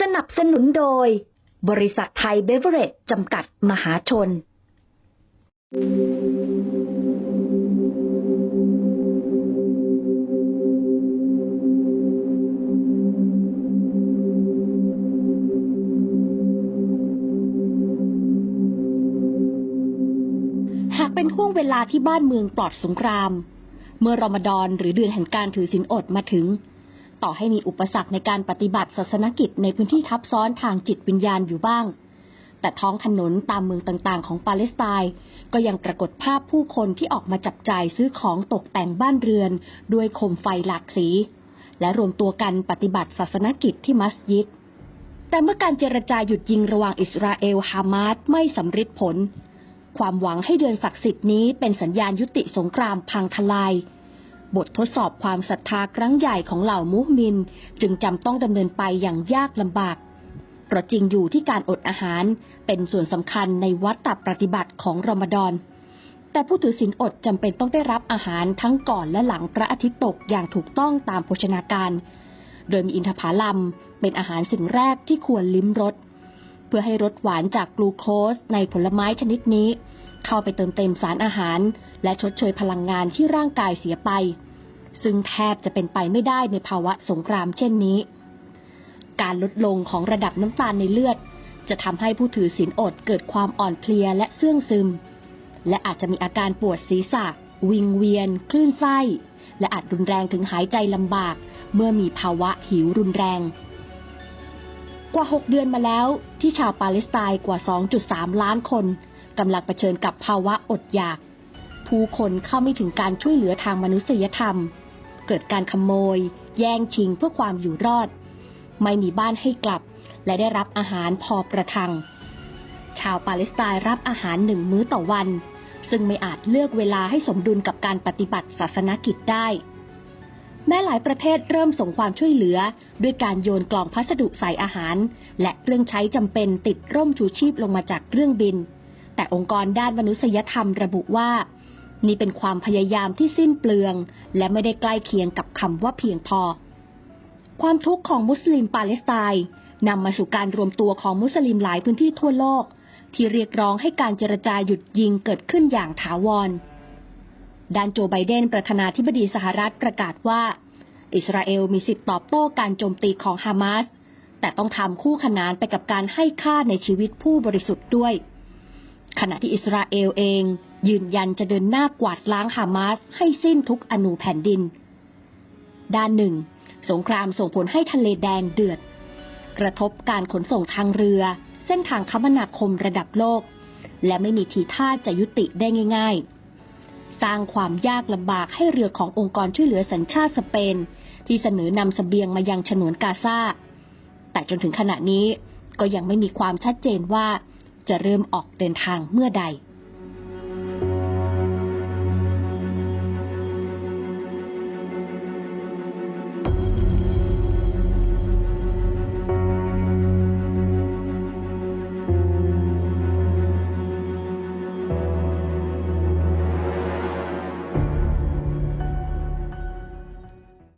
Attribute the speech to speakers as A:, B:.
A: สนับสนุนโดย บริษัทไทยเบเวอเรจจำกัดมหาชน หากเป็นห่วงเวลาที่บ้านเมืองปลอดสงคราม เมื่อรอมฎอนหรือเดือนแห่งการถือศีลอดมาถึง ต่อให้มีอุปสรรคในการปฏิบัติศาสนกิจในพื้นที่ทับซ้อนทางจิตวิญญาณอยู่บ้าง แต่ท้องถนนตามเมืองต่างๆ ของปาเลสไตน์ก็ยังปรากฏภาพผู้คนที่ออกมาจับจ่ายซื้อของตกแต่งบ้านเรือน ด้วยโคมไฟหลากสี และรวมตัวกันปฏิบัติศาสนกิจที่มัสยิด แต่เมื่อการเจรจาหยุดยิงระหว่างอิสราเอลฮามาสไม่สำเร็จผล ความหวังให้เดือนศักดิ์สิทธิ์นี้เป็นสัญญาณยุติสงครามพังทลาย บททดสอบความศรัทธาครั้งใหญ่ของเหล่ามุสลิมจึงจำต้องดำเนินไปอย่างยากลำบากเพราะจริงอยู่ที่การอดอาหารเป็นส่วนสำคัญในวัดตับปฏิบัติของรอมฎอน แต่ผู้ถือศีลอดจำเป็นต้องได้รับอาหารทั้งก่อนและหลังพระอาทิตย์ตกอย่างถูกต้องตามโภชนาการ โดยมีอินทผลัมเป็นอาหารสิ่งแรกที่ควรลิ้มรสเพื่อให้รสหวานจากกลูโคสในผลไม้ชนิดนี้ เข้าไปเติมเต็มสารอาหาร และชดเชยพลังงานที่ร่างกายเสียไป ซึ่งแทบจะเป็นไปไม่ได้ในภาวะสงครามเช่นนี้ การลดลงของระดับน้ำตาลในเลือด จะทำให้ผู้ถือศีลอดเกิดความอ่อนเพลียและเสื่องซึม และอาจจะมีอาการปวดศีรษะ วิงเวียน คลื่นไส้ และอาจรุนแรงถึงหายใจลำบาก เมื่อมีภาวะหิวรุนแรงกว่า 6 เดือนมาแล้วที่ชาวปาเลสไตน์กว่า 2.3 ล้านคน กำลังเผชิญกับภาวะอดอยาก ผู้คนเข้าไม่ถึงการช่วยเหลือทางมนุษยธรรม เกิดการขโมย แย่งชิงเพื่อความอยู่รอด ไม่มีบ้านให้กลับ และได้รับอาหารพอประทัง ชาวปาเลสไตน์รับอาหารหนึ่งมื้อต่อวัน ซึ่งไม่อาจเลือกเวลาให้สมดุลกับการปฏิบัติศาสนกิจได้แม้หลายประเทศเริ่มส่งความช่วยเหลือ ด้วยการโยนกล่องพัสดุใส่อาหาร และเครื่องใช้จำเป็นติดร่มชูชีพลงมาจากเครื่องบิน แต่องค์กรด้านมนุษยธรรมระบุว่า นี่เป็นความพยายามที่สิ้นเปลือง และไม่ได้ใกล้เคียงกับคำว่าเพียงพอ ความทุกข์ของมุสลิมปาเลสไตน์นำมาสู่การรวมตัวของมุสลิมหลายพื้นที่ทั่วโลก ที่เรียกร้องให้การเจรจาหยุดยิงเกิดขึ้นอย่างถาวรด้านโจไบเดนประธานาธิบดีสหรัฐประกาศว่า อิสราเอลมีสิทธิ์ตอบโต้การโจมตีของฮามาสแต่ต้องทำคู่ขนานไปกับการให้ค่าในชีวิตผู้บริสุทธิ์ด้วย ขณะที่อิสราเอลเอง ยืนยันจะเดินหน้ากวาดล้างฮามาสให้สิ้นทุกอนูแผ่นดิน ด้านหนึ่ง สงครามส่งผลให้ทะเลแดงเดือด กระทบการขนส่งทางเรือ เส้นทางคมนาคมระดับโลก และไม่มีทีท่าจะยุติได้ง่าย ๆ สร้างความยากลำบากให้เรือขององค์กรช่วยเหลือสัญชาติสเปน ที่เสนอนำสเสบียงมายังฉนวนกาซาแต่จนถึงขณะนี้ก็ยังไม่มีความชัดเจนว่า จะเริ่มออกเดินทางเมื่อใด